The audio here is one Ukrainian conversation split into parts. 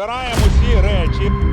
Збираємо всі речі.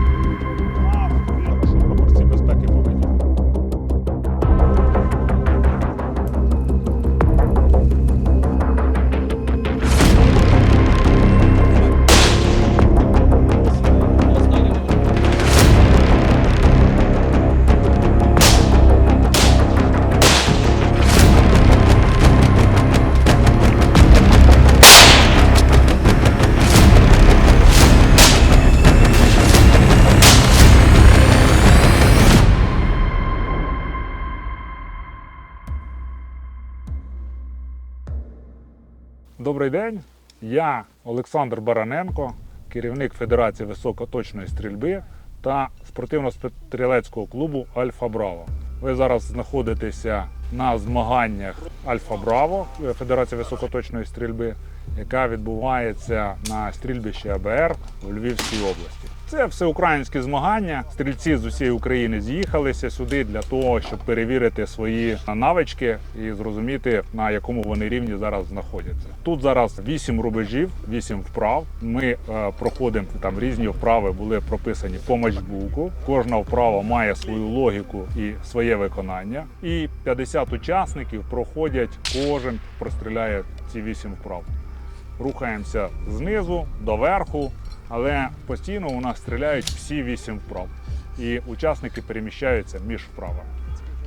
Добрий день. Я Олександр Бараненко, керівник Федерації високоточної стрільби та спортивно-стрілецького клубу Альфа Браво. Ви зараз знаходитеся на змаганнях Альфа Браво Федерації високоточної стрільби, яка відбувається на стрільбищі АБР у Львівській області. Це всеукраїнські змагання. Стрільці з усієї України з'їхалися сюди для того, щоб перевірити свої навички і зрозуміти, на якому вони рівні зараз знаходяться. Тут зараз вісім рубежів, вісім вправ. Ми е, проходимо там різні вправи, були прописані по матчбуку. Кожна вправа має свою логіку і своє виконання. І 50 учасників проходять, кожен простріляє ці вісім вправ. Рухаємося знизу до верху, але постійно у нас стріляють всі вісім вправ. І учасники переміщаються між вправами.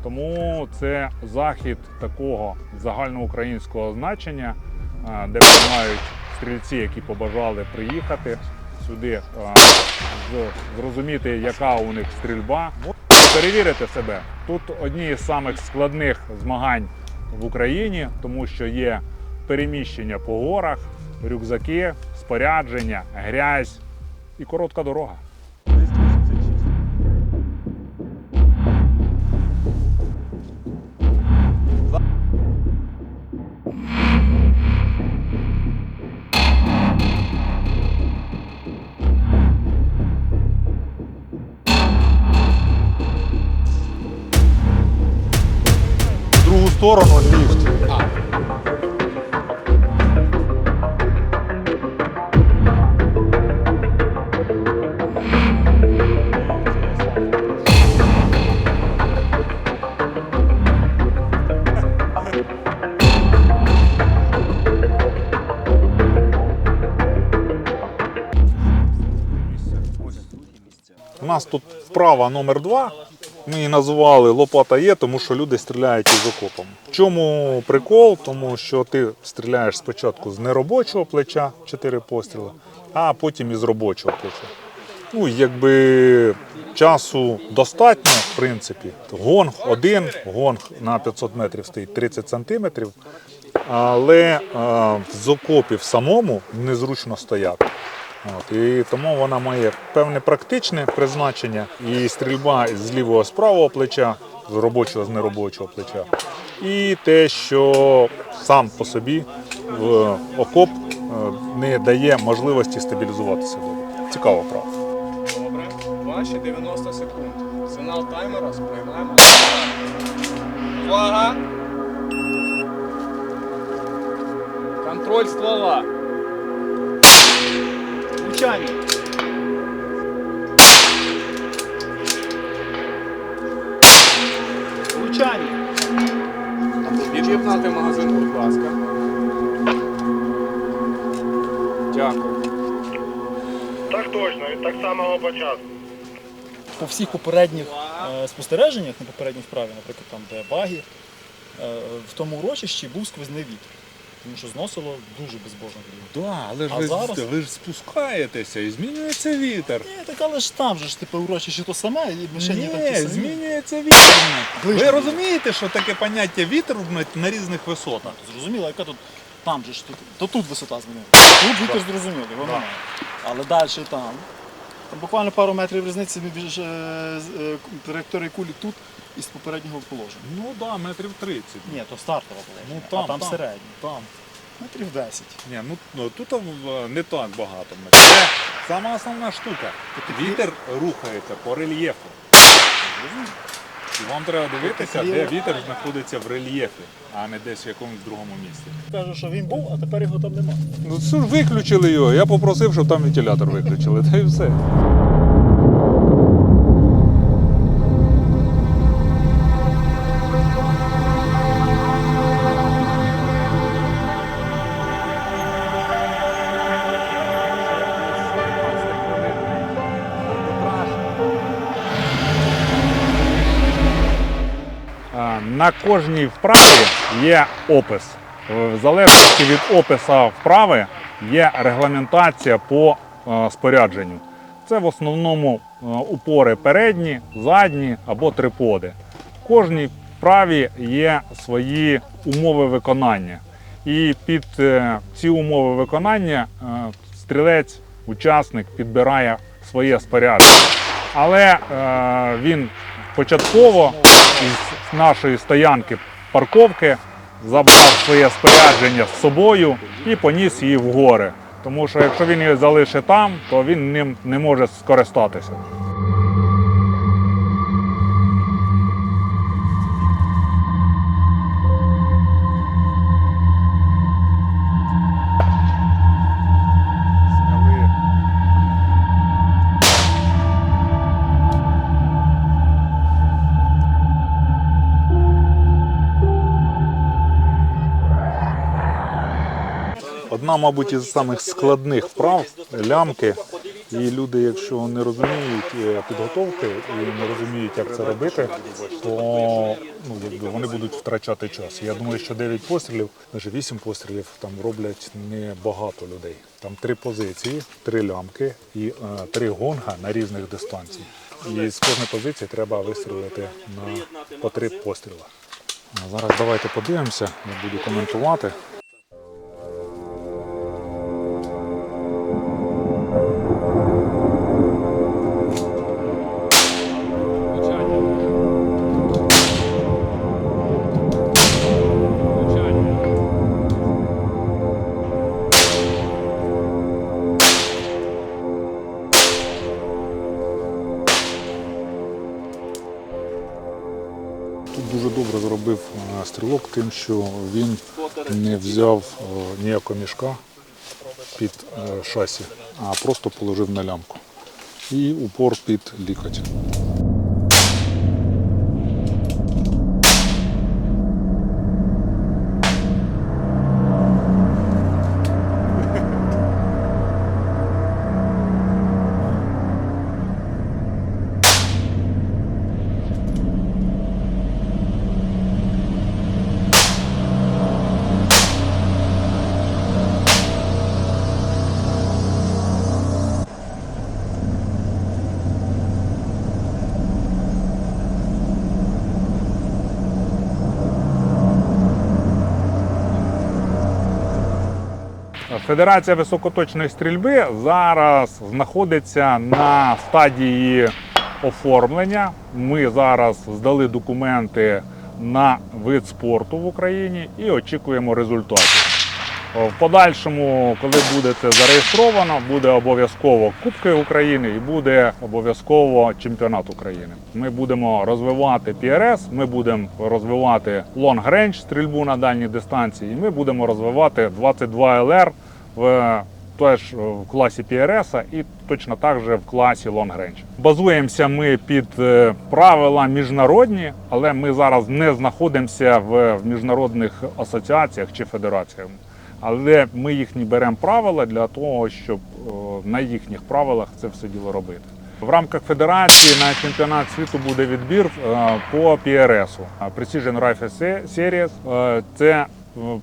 Тому це захід такого загальноукраїнського значення, е, де приймають стрільці, які побажали приїхати сюди, е, зрозуміти, яка у них стрільба, перевірити себе. Тут одні з самих складних змагань в Україні, тому що є переміщення по горах, рюкзаки, спорядження, грязь і коротка дорога. Сторону ліфт. Нас тут вправа номер два. Ми її називали лопата є, тому що люди стріляють із окопом. В чому прикол? Тому що ти стріляєш спочатку з неробочого плеча 4 постріли, а потім із робочого плеча. Ну, якби часу достатньо, в принципі. Гонг один, гонг на 500 метрів стоїть 30 сантиметрів, але е, з окопів самому незручно стояти. От, і тому вона має певне практичне призначення і стрільба з лівого з правого плеча, з робочого з неробочого плеча. І те, що сам по собі в окоп е, не дає можливості стабілізуватися. Цікава правда. Добре. Ваші 90 секунд. Сигнал таймера сприймаємо. Увага! Контроль ствола. Влучання. Влучання. Від'єднати магазин, будь ласка. Дякую. Так точно, від так самого початку. по всіх попередніх е, спостереженнях на попередній справі, наприклад, там, де баги, е, в тому урочищі був сквозний вітер. Тому що зносило дуже безбожно. Да, але ж А ви- зараз? ви ж спускаєтеся і змінюється вітер. Ні, так але ж там же ж типу урочище то саме, і мишені там ті Ні, самі. змінюється вітер. Ви Ближнє. розумієте, що таке поняття вітер на, на різних висотах? Зрозуміло, яка тут там же ж тут, то тут висота змінила. Тут вітер зрозуміло, його. Але далі там. Буквально пару метрів різниці між е, з- е, траєкторії кулі тут і з попереднього положення. Ну так, да, метрів 30. Ні, то стартова положення, Ну, там, а там, там. середнє. Там. Метрів 10. Ні, ну, ну тут е, не так багато метрів. Це сама основна штука. Вітер рухається по рельєфу. І вам треба дивитися, де вітер знаходиться в рельєфі, а не десь в якомусь другому місці. Кажу, що він був, а тепер його там немає. Ну це ж виключили його. Я попросив, щоб там вентилятор виключили, та й все. На кожній вправі є опис. В залежності від опису вправи є регламентація по е, спорядженню. Це в основному е, упори передні, задні або триподи. В кожній вправі є свої умови виконання. І під е, ці умови виконання стрілець, учасник підбирає своє спорядження. Але він початково нашої стоянки парковки забрав своє спорядження з собою і поніс її в гори. Тому що якщо він її залишить там, то він ним не може скористатися. Одна, мабуть, із самих складних вправ лямки. І люди, якщо не розуміють е, підготовки і не розуміють, як це робити, то ну, якби вони будуть втрачати час. Я думаю, що 9 пострілів, навіть 8 пострілів там роблять не багато людей. Там три позиції, три лямки і е, три гонга на різних дистанціях. І з кожної позиції треба вистрілити на по три постріла. Зараз давайте подивимося, я буду коментувати. Зробив стрілок тим, що він не взяв е, ніякого мішка під е, шасі, а просто положив на лямку. І упор під лікоть. Федерація високоточної стрільби зараз знаходиться на стадії оформлення. Ми зараз здали документи на вид спорту в Україні і очікуємо результатів. В подальшому, коли буде це зареєстровано, буде обов'язково Кубки України і буде обов'язково чемпіонат України. Ми будемо розвивати PRS, ми будемо розвивати range стрільбу на дальній дистанції, і ми будемо розвивати 22 LR в теж в класі PRS і точно так же в класі Range. Базуємося ми під е, правила міжнародні, але ми зараз не знаходимося в міжнародних асоціаціях чи федераціях. Але ми їхні беремо правила для того, щоб е, на їхніх правилах це все діло робити. В рамках федерації на чемпіонат світу буде відбір е, по PRS. Precision Rifle Series. Е, Це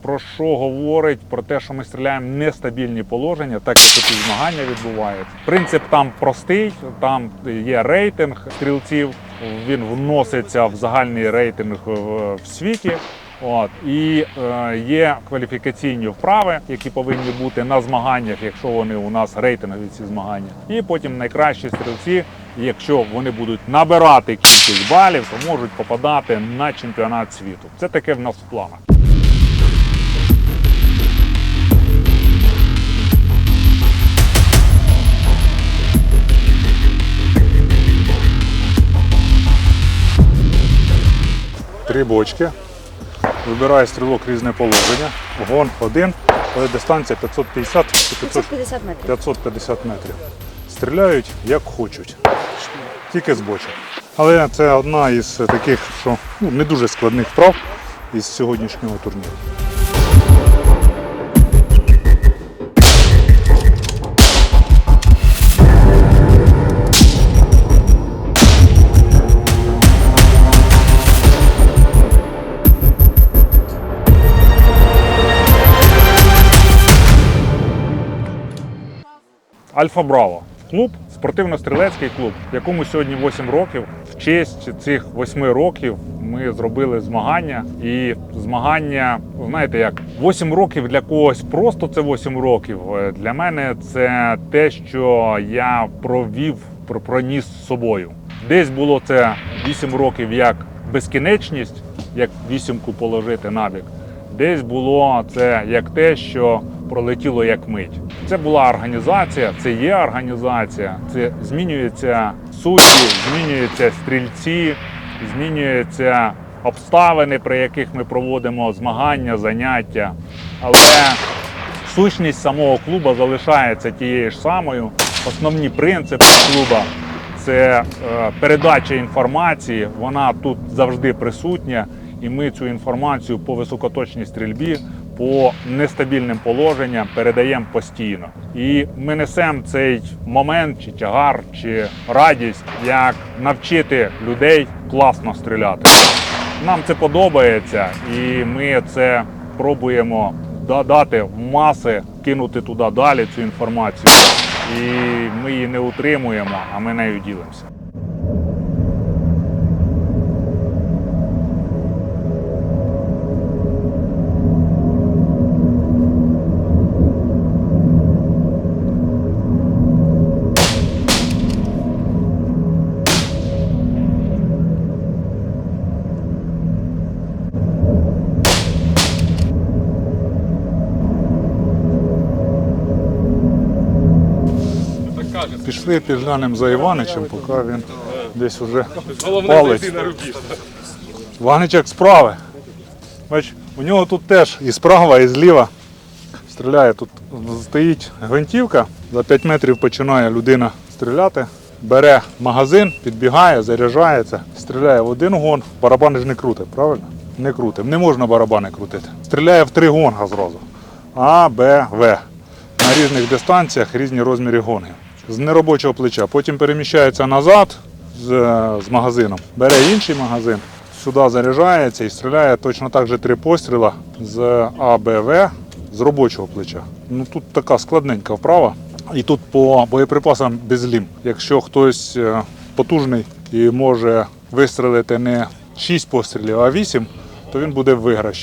про що говорить? Про те, що ми стріляємо нестабільні положення, так як такі змагання відбуваються. Принцип там простий, там є рейтинг стрільців, він вноситься в загальний рейтинг в світі. От і е, є кваліфікаційні вправи, які повинні бути на змаганнях, якщо вони у нас рейтингові ці змагання. І потім найкращі стрільці, якщо вони будуть набирати кількість балів, то можуть попадати на чемпіонат світу. Це таке в нас в планах. три бочки. Вибирає стрілок різне положення. Гон один, але дистанція 550 500 550 метрів. 550 метрів. Стріляють як хочуть, тільки з бочок. Але це одна із таких, що ну, не дуже складних вправ із сьогоднішнього турніру. Альфа Браво. Клуб, спортивно-стрілецький клуб, якому сьогодні 8 років. В честь цих 8 років ми зробили змагання. І змагання, знаєте як, 8 років для когось просто це 8 років. Е, Для мене це те, що я провів, проніс з собою. Десь було це 8 років як безкінечність, як вісімку положити набік. Десь було це як те, що пролетіло як мить. Це була організація, це є організація, це змінюються судді, змінюються стрільці, змінюються обставини, при яких ми проводимо змагання, заняття. Але сущність самого клубу залишається тією ж самою. Основні принципи клуба це е, передача інформації, вона тут завжди присутня, і ми цю інформацію по високоточній стрільбі, по нестабільним положенням передаємо постійно. І ми несемо цей момент, чи тягар, чи радість, як навчити людей класно стріляти. Нам це подобається, і ми це пробуємо додати в маси, кинути туди далі цю інформацію. І ми її не утримуємо, а ми нею ділимося. Пішли підглянемо за Іваничем, поки він десь уже палець. зайти рубіж. Іванич справи. Бач, у нього тут теж і справа, і зліва стріляє. Тут стоїть гвинтівка, за 5 метрів починає людина стріляти. Бере магазин, підбігає, заряджається, стріляє в один гон, барабани ж не крутить, правильно? Не крутить. Не можна барабани крутити. Стріляє в три гонга зразу. А, Б, В. На різних дистанціях різні розміри гонгів. З неробочого плеча. Потім переміщається назад з, з магазином. Бере інший магазин, сюди заряджається і стріляє точно так же три постріла з А, Б, В з робочого плеча. Ну тут така складненька вправа. І тут по боєприпасам безлім. Якщо хтось е, потужний і може вистрелити не 6 пострілів, а 8, то він буде в.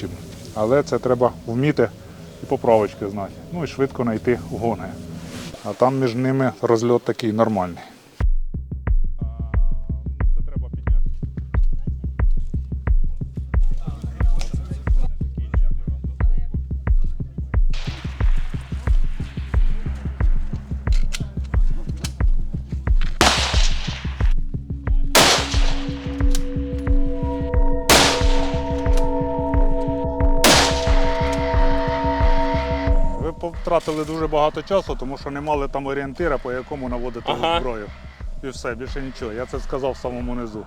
Але це треба вміти і поправочки знати. Ну і швидко знайти гони. А там між ними розльот такий нормальний. Потратили дуже багато часу, тому що не мали там орієнтира, по якому наводити Ага. зброю. І все, більше нічого. Я це сказав в самому низу.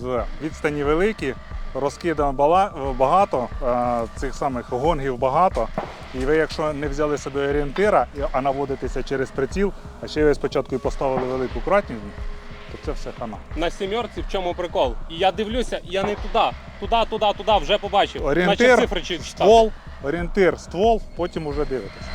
З відстані великі, розкидано багато, е, цих самих гонгів багато. І ви, якщо не взяли себе орієнтира, а наводитеся через приціл, а ще ви спочатку і поставили велику кратність, то це все хана. на сімерці в чому прикол. І я дивлюся, я не туди, туди, туди, туди вже побачив. Орієнтир, Наче цифри чи ствол, орієнтир, ствол, потім уже дивитесь.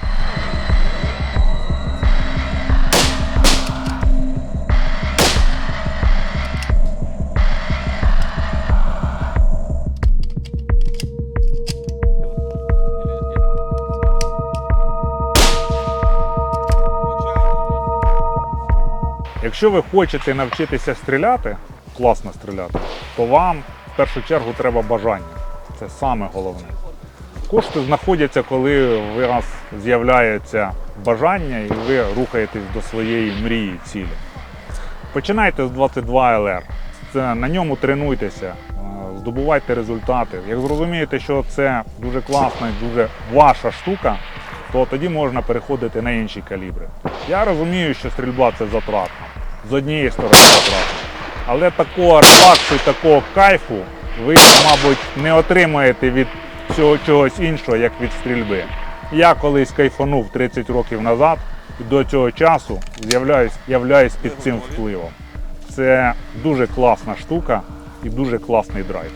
Якщо ви хочете навчитися стріляти, класно стріляти, то вам в першу чергу треба бажання. Це саме головне. Кошти знаходяться, коли у вас з'являється бажання і ви рухаєтесь до своєї мрії цілі. Починайте з 22 LR. Це, на ньому тренуйтеся. Е, здобувайте результати. Як зрозумієте, що це дуже класна і дуже ваша штука, то тоді можна переходити на інші калібри. Я розумію, що стрільба це затратно. З однієї сторони затратно. Але такого релаксу і такого кайфу ви, мабуть, не отримаєте від цього чогось іншого, як від стрільби. Я колись кайфанув 30 років назад і до цього часу з'являюсь, являюсь під цим впливом. Це дуже класна штука і дуже класний драйв.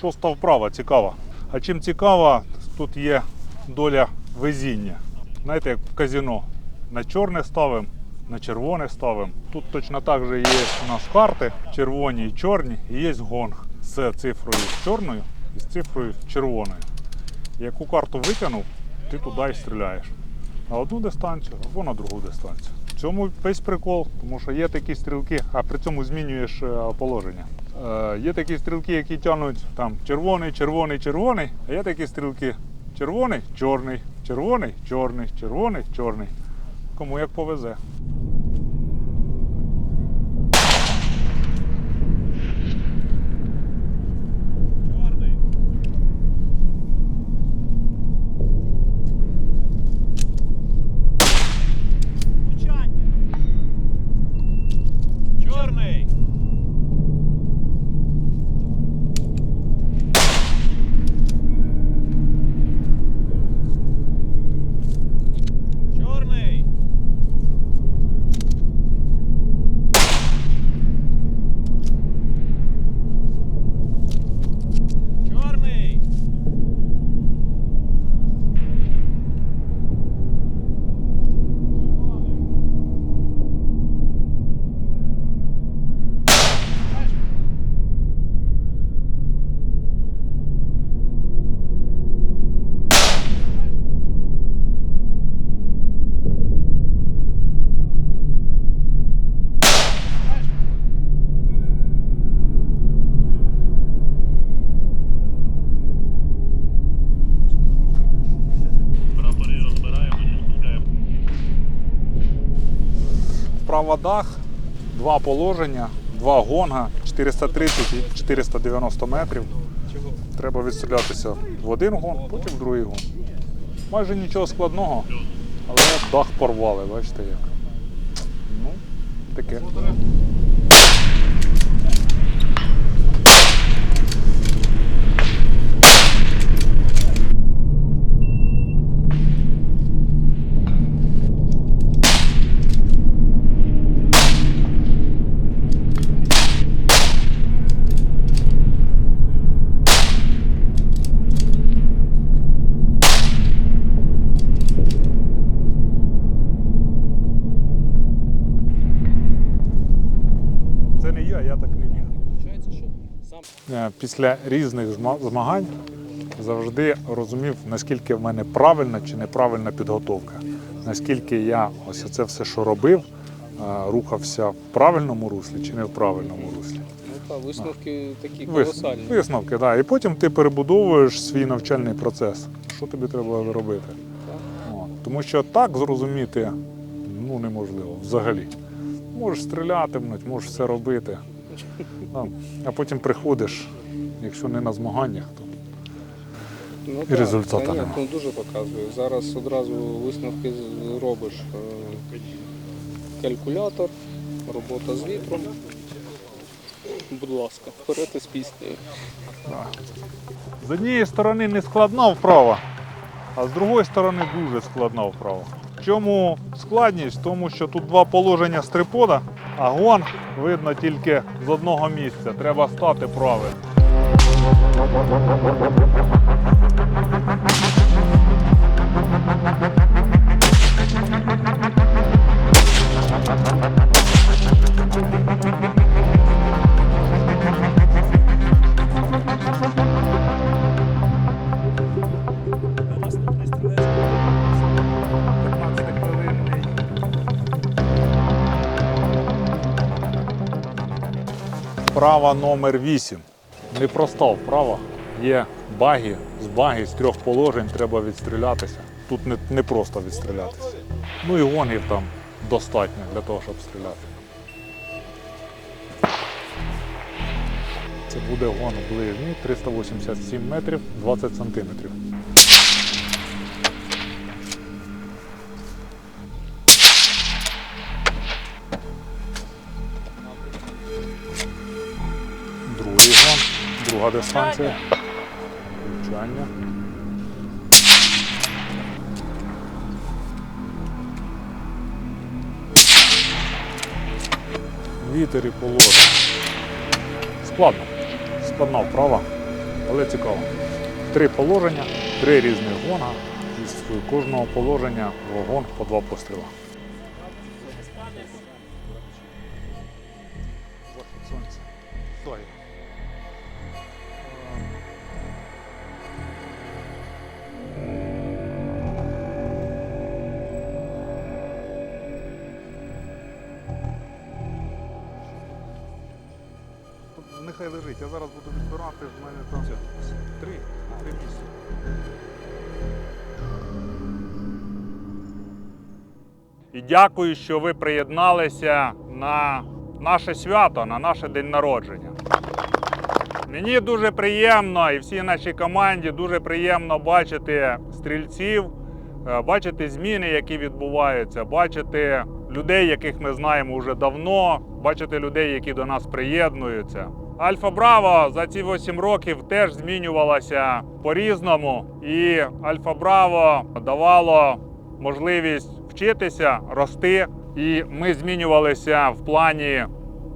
Шоста вправа цікава. А чим цікава, тут є доля везіння. Знаєте, як в казино. На чорне ставимо, на червоне ставимо. Тут точно так же є у нас карти червоні і чорні, і є гонг з цифрою чорною і з цифрою червоною. Яку карту витягнув, ти туди і стріляєш. На одну дистанцію або на другу дистанцію. В цьому весь прикол, тому що є такі стрілки, а при цьому змінюєш е, положення. Е, є такі стрілки, які тягнуть там червоний, червоний, червоний, а є такі стрілки червоний, чорний, червоний, чорний, червоний, чорний. Кому як повезе. Чорний. Чорний. Чорний. Вправа дах, два положення, два гонга, 430 і 490 метрів. Треба відстрілятися в один гон, потім в другий гон. Майже нічого складного, але дах порвали, бачите як. Ну, таке. Це не я, я так не міг. Виходить, що сам Е, Після різних змагань завжди розумів, наскільки в мене правильна чи неправильна підготовка. Наскільки я ось це все, що робив, е, рухався в правильному руслі чи не в правильному руслі. Ну висновки такі колосальні. Висновки, да. І потім ти перебудовуєш свій навчальний процес. Що тобі треба робити? От. Тому що так зрозуміти ну, неможливо взагалі. Можеш стрілятимуть, можеш все робити. А, а потім приходиш, якщо не на змаганнях, то Ну, І результату та нема. ну, дуже показує. Зараз одразу висновки робиш. Е, Калькулятор, робота з вітром. Будь ласка, вперед із піснею. з однієї сторони не складна вправа, а з другої сторони дуже складна вправа. В чому складність? В тому, що тут два положення стрипода, а гон видно тільки з одного місця. Треба стати правильно. Вправа номер 8. Непроста вправа. є баги, з баги з трьох положень треба відстрілятися. Тут не, не просто відстрілятися. Ну і гонгів там достатньо для того, щоб стріляти. Це буде гон ближній 387 метрів 20 сантиметрів. Друга дистанція. Влучання. Вітер і положення. Складно. Складна вправа, але цікаво. Три положення, три різних гона. Із кожного положення вагон по два постріла. Нехай лежить, я зараз буду відбирати, в мене там три, три місця. І дякую, що ви приєдналися на наше свято, на наше день народження. Мені дуже приємно і всій нашій команді дуже приємно бачити стрільців, е, бачити зміни, які відбуваються, бачити людей, яких ми знаємо вже давно, бачити людей, які до нас приєднуються. Альфа Браво за ці 8 років теж змінювалася по-різному, і Альфа Браво давало можливість вчитися, рости. І ми змінювалися в плані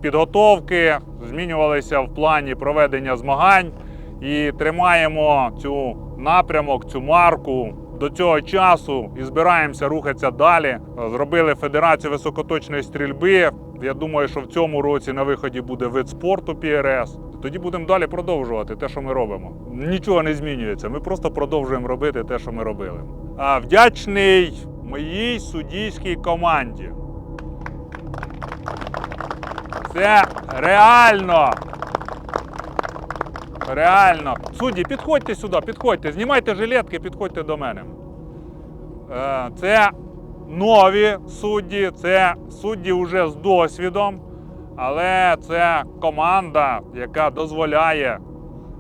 підготовки, змінювалися в плані проведення змагань і тримаємо цю напрямок, цю марку до цього часу і збираємося рухатися далі. Зробили Федерацію високоточної стрільби. Я думаю, що в цьому році на виході буде вид спорту ПРС. Тоді будемо далі продовжувати те, що ми робимо. Нічого не змінюється. Ми просто продовжуємо робити те, що ми робили. А вдячний моїй суддійській команді. Це реально. Реально. Судді, підходьте сюди, підходьте, знімайте жилетки, підходьте до мене. Е, Це нові судді, це судді вже з досвідом, але це команда, яка дозволяє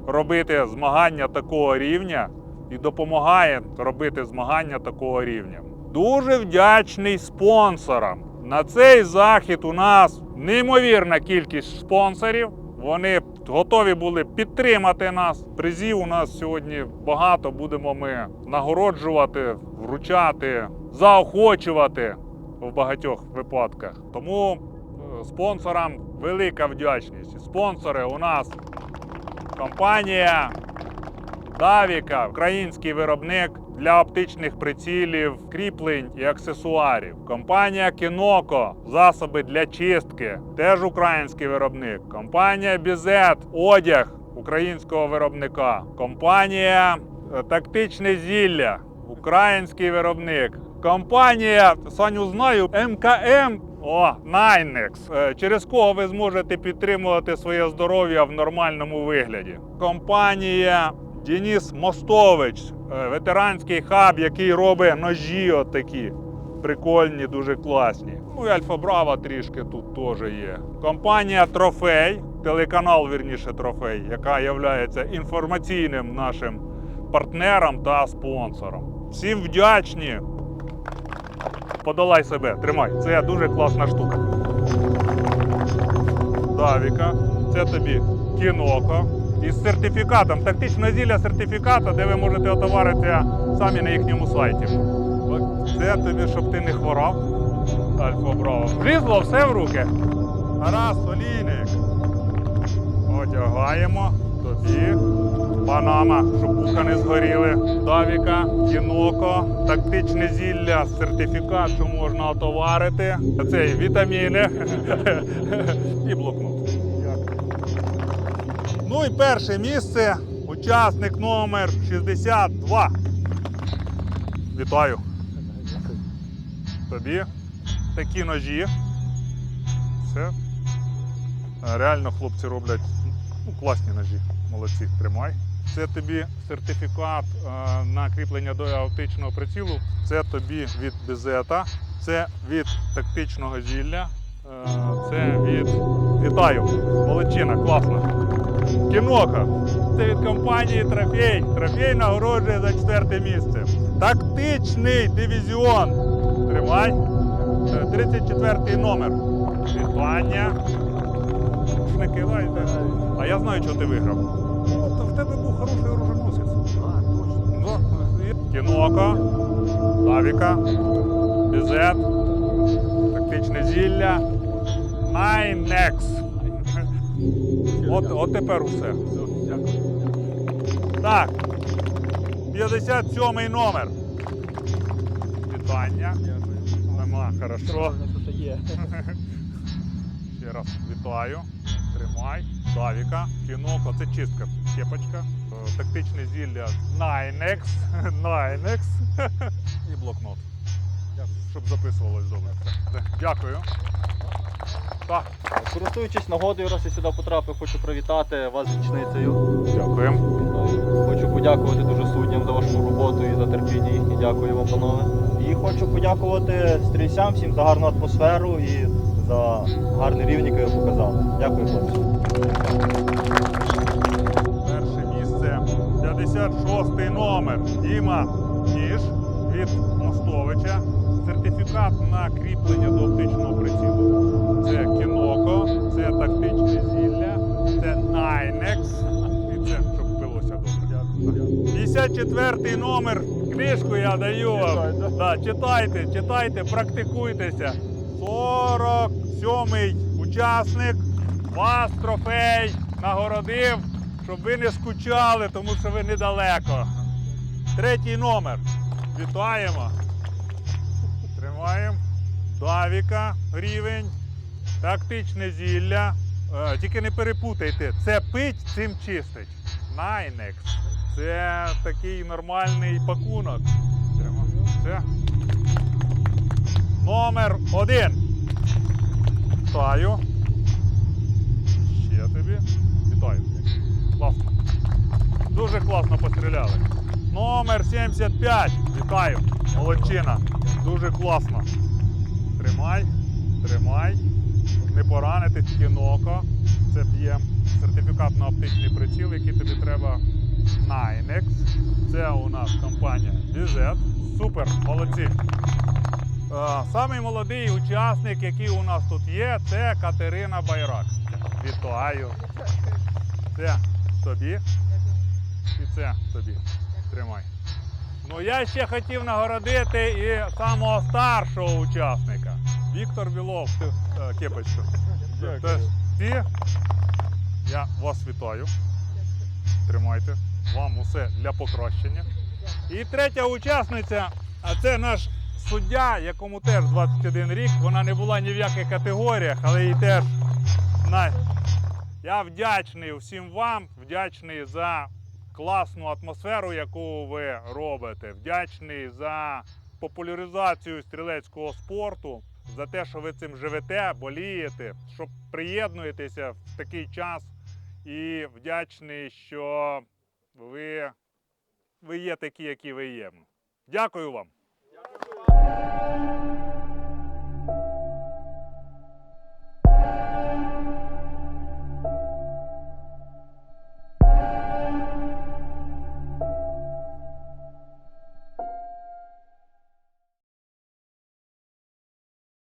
робити змагання такого рівня і допомагає робити змагання такого рівня. Дуже вдячний спонсорам. На цей захід у нас неймовірна кількість спонсорів. Вони готові були підтримати нас. Призів у нас сьогодні багато. Будемо ми нагороджувати, вручати, заохочувати в багатьох випадках. Тому е, спонсорам велика вдячність. Спонсори у нас компанія Давіка, український виробник для оптичних прицілів, кріплень і аксесуарів. Компанія Кіноко, засоби для чистки, теж український виробник. Компанія Бізет, одяг українського виробника. Компанія е, Тактичне зілля, український виробник. Компанія, Саню знаю, МКМ. О, Найнекс, Е, через кого ви зможете підтримувати своє здоров'я в нормальному вигляді. Компанія Деніс Мостович, е, ветеранський хаб, який робить ножі отакі. Прикольні, дуже класні. Ну і Альфа Браво трішки тут теж є. Компанія Трофей, телеканал, вірніше, Трофей, яка є інформаційним нашим партнером та спонсором. Всім вдячні. Подолай себе, тримай. Це дуже класна штука. Давіка, це тобі кіноко. Із сертифікатом, тактичне зілля сертифіката, де ви можете отоваритися самі на їхньому сайті. Це тобі, щоб ти не хворав. Альфа Браво. Влізло все в руки. Гаразд, олійник. Одягаємо тобі. Панама, щоб вуха не згоріли. Давіка, кіноко, тактичне зілля, сертифікат, що можна отоварити. Це вітаміни і блокнот. Ну і перше місце. Учасник номер 62. Вітаю. Тобі такі ножі. Все. Реально хлопці роблять ну, класні ножі. Молодці, тримай. Це тобі сертифікат е, на кріплення до оптичного прицілу. Це тобі від Безета, це від тактичного зілля. е, Це від вітаю. Молодчина, класно. Кіноха. Це від компанії Трофей. Трофей нагороджує за четверте місце. Тактичний дивізіон. Тримай. Е, 34 номер. Вітання. Не кидайте. А я знаю, що ти виграв. Ну, в тебе був хороший оруженосець. А, точно. Кінока, Авіка, Бізет, тактичне зілля, Найнекс. От, от тепер усе. Так. 57 номер. Вітання. Нема, хорошо. Ще раз вітаю. Тримай. Давіка. Кіноко, це чистка. Кепочка. Е, Тактичне зілля Найнекс. Найнекс. І блокнот. Щоб записувалось добре. Дякую. Так, Користуючись нагодою, раз я сюди потрапив, хочу привітати вас з річницею. дякуємо. Хочу подякувати дуже суддям за вашу роботу і за терпіння їхнє. Дякую вам, панове. І хочу подякувати стрільцям всім за гарну атмосферу і за гарний рівень, який ви показали. Дякую, хлопці. Перше місце 56 номер. Діма Ніж від Мостовича. Сертифікат на кріплення до оптичного прицілу. Це кіноко, це тактичне зілля, це Найнекс. І це, щоб пилося добре. 54 номер. Книжку я даю вам. Да, читайте, читайте, практикуйтеся. 47-й учасник. Вас трофей нагородив, щоб ви не скучали, тому що ви недалеко. Третій номер. Вітаємо. Тримаємо. Давіка рівень. Тактичне зілля. Е, тільки не перепутайте. Це пить, цим чистить. Найнекс. Це такий нормальний пакунок. Все. Номер один. Вітаю. Ще тобі. Вітаю. Класно. Дуже класно постріляли. Номер 75. Вітаю. Молодчина. Дуже класно. Тримай, тримай. Не поранити кіноко. Це б'є сертифікат на оптичний приціл, який тобі треба. Найнекс. Це у нас компанія Візет. Супер, молодці. Е, Самий молодий учасник, який у нас тут є, це Катерина Байрак. Вітаю. Це тобі. І це тобі. Тримай. Ну я ще хотів нагородити і самого старшого учасника. Віктор Білов. Е, Кепочку. Ти. Я вас вітаю. Тримайте. Вам усе для покращення. І третя учасниця, а це наш суддя, якому теж 21 рік. Вона не була ні в яких категоріях, але їй теж на... Я вдячний всім вам, вдячний за класну атмосферу, яку ви робите. Вдячний за популяризацію стрілецького спорту, за те, що ви цим живете, болієте, що приєднуєтеся в такий час. І вдячний, що ви, ви є такі, які ви є. Дякую вам.